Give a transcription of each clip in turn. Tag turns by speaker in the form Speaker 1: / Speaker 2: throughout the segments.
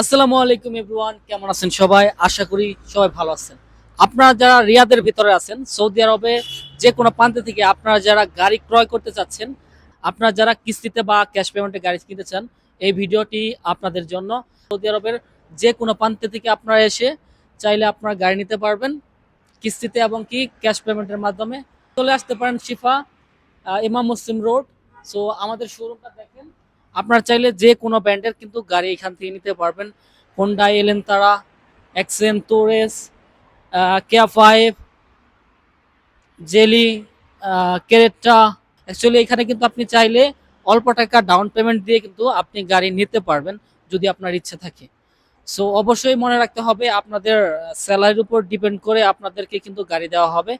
Speaker 1: আসসালামু আলাইকুম এভরিওয়ান, কেমন আছেন সবাই? আশা করি সবাই ভালো আছেন। আপনারা যারা রিয়াদের ভিতরে আছেন, সৌদি আরবে যে কোনো প্রান্ত থেকে আপনারা যারা গাড়ি ক্রয় করতে চাচ্ছেন, আপনারা যারা কিস্তিতে বা ক্যাশ পেমেন্টে গাড়ি কিনতে চান, এই ভিডিওটি আপনাদের জন্য। সৌদি আরবের যে কোনো প্রান্ত থেকে আপনারা এসে চাইলে আপনারা গাড়ি নিতে পারবেন, কিস্তিতে এবং কি ক্যাশ পেমেন্টের মাধ্যমে। চলে আসতে পারেন শিফা ইমাম মুসলিম রোড। সো আমাদের শোরুমটা দেখেন। আপনারা চাইলে যে কোনো ব্র্যান্ডের কিন্তু গাড়ি এখান থেকে নিতে পারবেন। হোন্ডা এলেন তারা এক্সেন তোরেস কেয়া ফাইভ জেলি কেরেটটা অ্যাকচুয়ালি এখানে কিন্তু আপনি চাইলে অল্প টাকা ডাউন পেমেন্ট দিয়ে কিন্তু আপনি গাড়ি নিতে পারবেন, যদি আপনার ইচ্ছে থাকে। সো অবশ্যই মনে রাখতে হবে, আপনাদের স্যালারির উপর ডিপেন্ড করে আপনাদেরকে কিন্তু গাড়ি দেওয়া হবে।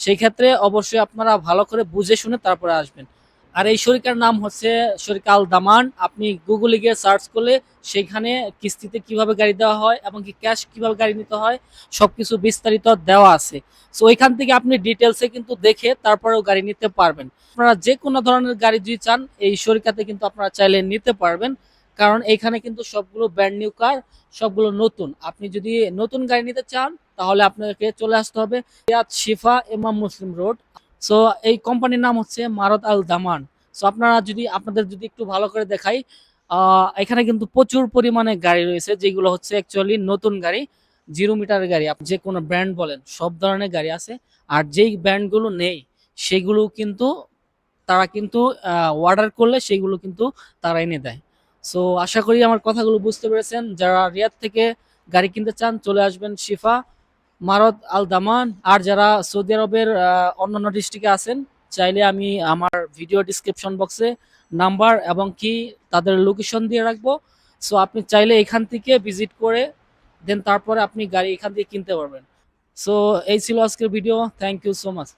Speaker 1: সেই ক্ষেত্রে অবশ্যই আপনারা ভালো করে বুঝে শুনে তারপরে আসবেন। আর এই শরিকার নাম হচ্ছে শরিকা আল দামান। আপনি গুগলে গিয়ে সার্চ করলে সেখানে কিস্তিতে কীভাবে গাড়ি দেওয়া হয় এবং কি ক্যাশ কীভাবে গাড়ি নিতে হয়, সবকিছু বিস্তারিত দেওয়া আছে। সো ওইখান থেকে আপনি ডিটেলসে কিন্তু দেখে তারপরেও গাড়ি নিতে পারবেন। আপনারা যে কোনো ধরনের গাড়ি যদি চান, এই শরিকাতে কিন্তু আপনারা চাইলে নিতে পারবেন। কারণ এখানে কিন্তু সবগুলো ব্র্যান্ড নিউ কার সবগুলো নতুন। আপনি যদি নতুন গাড়ি নিতে চান, তাহলে আপনাকে চলে আসতে হবে শিফা ইমাম মুসলিম রোড। সো এই কোম্পানির নাম হচ্ছে মারত আল দামান সো আপনারা যদি, আপনাদের যদি একটু ভালো করে দেখাই এখানে কিন্তু প্রচুর পরিমাণে গাড়ি রয়েছে, যেগুলো হচ্ছে অ্যাকচুয়ালি নতুন গাড়ি জিরো মিটারের গাড়ি, আপনি যে কোনো ব্র্যান্ড বলেন, সব ধরনের গাড়ি আছে। আর যেই ব্র্যান্ডগুলো নেই, সেগুলো কিন্তু তারা কিন্তু অর্ডার করলে সেগুলো কিন্তু তারা এনে দেয়। সো আশা করি আমার কথাগুলো বুঝতে পেরেছেন। যারা রিয়াদ থেকে গাড়ি কিনতে চান, চলে আসবেন শিফা। মারত আল দামান, আর যারা সৌদি আরবের অন্যান্য ডিস্ট্রিক্টে আছেন, চাইলে আমি আমার ভিডিও ডিসক্রিপশন বক্সে নাম্বার এবং কি তাদের লোকেশন দিয়ে রাখব। সো আপনি চাইলে এখান থেকে ভিজিট করে দেন তারপরে আপনি গাড়ি এখান থেকে কিনতে পারবেন। সো এই ছিল আজকের video thank you so much